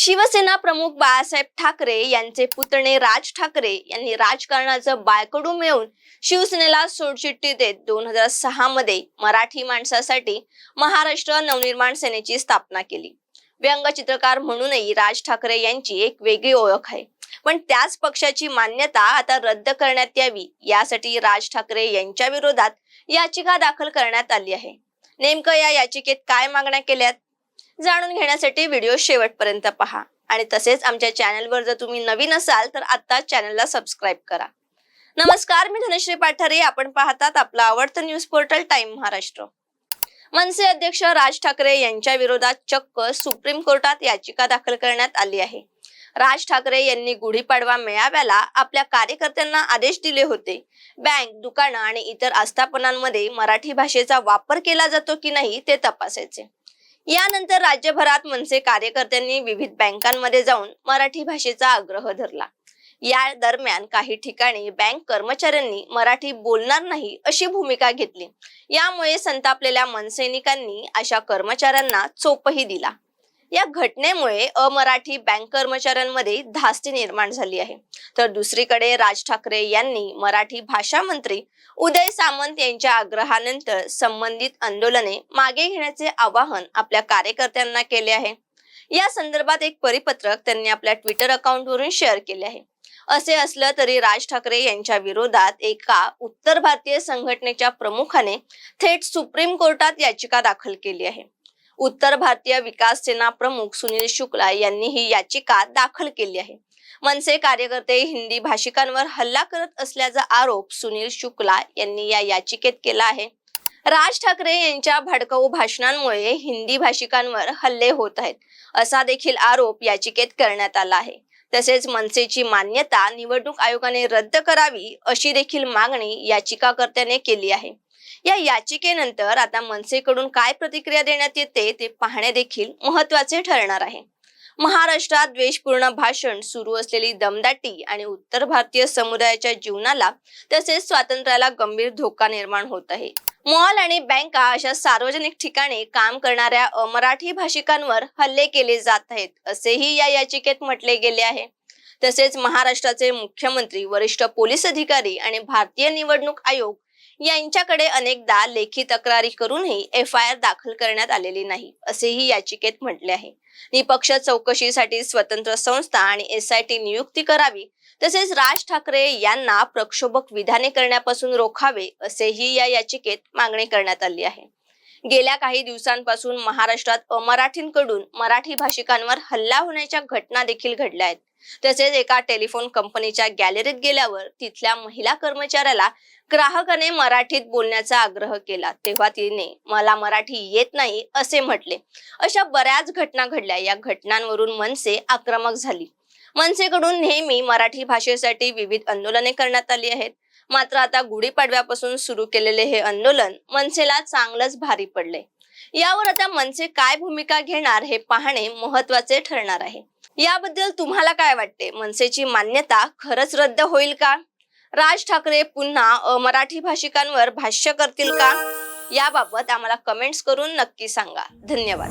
शिवसेना प्रमुख बाळासाहेब ठाकरे यांचे पुतणे राज ठाकरे यांनी राजकारणाचं बाळकडू मिळवून शिवसेनेला सोडचिठ्ठी देत दोन हजार सहा मध्ये मराठी माणसासाठी महाराष्ट्र नवनिर्माण सेनेची स्थापना केली. व्यंगचित्रकार म्हणूनही राज ठाकरे यांची एक वेगळी ओळख आहे. पण त्याच पक्षाची मान्यता आता रद्द करण्यात यावी यासाठी राज ठाकरे यांच्या विरोधात याचिका दाखल करण्यात आली आहे. नेमकं या याचिकेत काय मागण्या केल्यात? जाणून घेण्यासाठी व्हिडिओ शेवटपर्यंत पहा. आणि तसेच आमच्या चॅनलवर जर तुम्ही नवीन असाल तर आता चॅनलला सबस्क्राईब करा. नमस्कार मी धनश्री पाठारे. आपण पाहतात आपलं आवडतं न्यूज पोर्टल टाइम महाराष्ट्र. मनसे अध्यक्ष राज ठाकरे यांच्या विरोधात चक्क सुप्रीम कोर्टात याचिका दाखल करण्यात आली आहे. राज ठाकरे यांनी गुढीपाडवा मेळाव्याला आपल्या कार्यकर्त्यांना आदेश दिले होते. बँक दुकानं आणि इतर आस्थापनांमध्ये मराठी भाषेचा वापर केला जातो की नाही ते तपासायचे. यानंतर राज्यभरात मनसे कार्यकर्त्यांनी विविध बँकांमध्ये जाऊन मराठी भाषेचा आग्रह धरला. या दरम्यान काही ठिकाणी बँक कर्मचाऱ्यांनी मराठी बोलणार नाही अशी भूमिका घेतली. यामुळे संतापलेल्या मनसैनिकांनी अशा कर्मचाऱ्यांना चोपही दिला. या घटनेमुळे अमराठी बँक कर्मचाऱ्यांमध्ये धास्ती निर्माण झाली आहे. तर दुसरीकडे राज ठाकरे यांनी मराठी भाषा मंत्री उदय सामंत यांच्या आग्रहानंतर संबंधित आंदोलने मागे घेण्याचे आवाहन आपल्या कार्यकर्त्यांना केले आहे. या संदर्भात एक परिपत्रक त्यांनी आपल्या ट्विटर अकाउंटवरून शेअर केले आहे. असे असलं तरी राज ठाकरे यांच्या विरोधात एका उत्तर भारतीय संघटनेच्या प्रमुखाने थेट सुप्रीम कोर्टात याचिका दाखल केली आहे. उत्तर भारतीय विकास सेना प्रमुख सुनील शुक्ला यांनी ही याचिका दाखल केली आहे. मनसे कार्यकर्ते हिंदी भाषिकांवर हल्ला करत असल्याचा आरोप सुनील शुक्ला यांनी या याचिकेत केला आहे. राज ठाकरे यांच्या भडकाऊ भाषणांमुळे हिंदी भाषिकांवर हल्ले होत आहेत असा देखील आरोप याचिकेत करण्यात आला आहे. तसेच मनसेची मान्यता निवडणूक आयोगाने रद्द करावी अशी देखील मागणी याचिकाकर्त्याने केली आहे. या याचिकेनंतर आता मनसेकडून काय प्रतिक्रिया देण्यात येते ते पाहणे देखील महत्त्वाचे ठरणार आहे. महाराष्ट्रात द्वेषपूर्ण भाषण सुरू असलेली दमदाटी आणि उत्तर भारतीय समुदायाच्या जीवनाला तसेच स्वातंत्र्याला गंभीर धोका निर्माण होत आहे. मॉल आणि बँका अशा सार्वजनिक ठिकाणी काम करणाऱ्या अमराठी भाषिकांवर हल्ले केले जात आहेत असेही या याचिकेत म्हटले गेले आहे. तसेच महाराष्ट्राचे मुख्यमंत्री वरिष्ठ पोलीस अधिकारी आणि भारतीय निवडणूक आयोग यांच्याकडे अनेकदा लेखी तक्रारी करूनही एफ आय आर दाखल करण्यात आलेली नाही असेही याचिकेत म्हटले आहे. निपक्ष चौकशीसाठी स्वतंत्र संस्था आणि एस आय टी नियुक्ती करावी तसेच राज ठाकरे यांना प्रक्षोभक विधाने करण्यापासून रोखावे असेही या याचिकेत मागणी करण्यात आली आहे. गेल्या काही दिवसांपासून महाराष्ट्रात अमराठींकडून मराठी भाषिकांवर हल्ला होण्याच्या घटना देखील घडल्या आहेत. तसेच एका टेलिफोन कंपनीच्या गॅलरीत गेल्यावर तिथल्या महिला कर्मचाऱ्याला ग्राहकाने मराठीत बोलण्याचा आग्रह केला. तेव्हा तिने मला मराठी येत नाही असे म्हटले. अशा बऱ्याच घटना घडल्या. या घटनांवरून मनसे आक्रमक झाली. मनसेकडून नेहमी मराठी भाषेसाठी विविध आंदोलने करण्यात आली आहेत. मात्र आता गुढीपाडव्यापासून सुरू केलेले हे आंदोलन मनसेला चांगलंच भारी पडले यावर आता मनसे काय भूमिका घेणार हे पाहणे महत्त्वाचे ठरणार आहे. याबद्दल तुम्हाला काय वाटते? मनसेची मान्यता खरंच रद्द होईल का? राज ठाकरे पुन्हा अमराठी भाषिकांवर भाष्य करतील का? याबाबत आम्हाला कमेंट्स करून नक्की सांगा. धन्यवाद.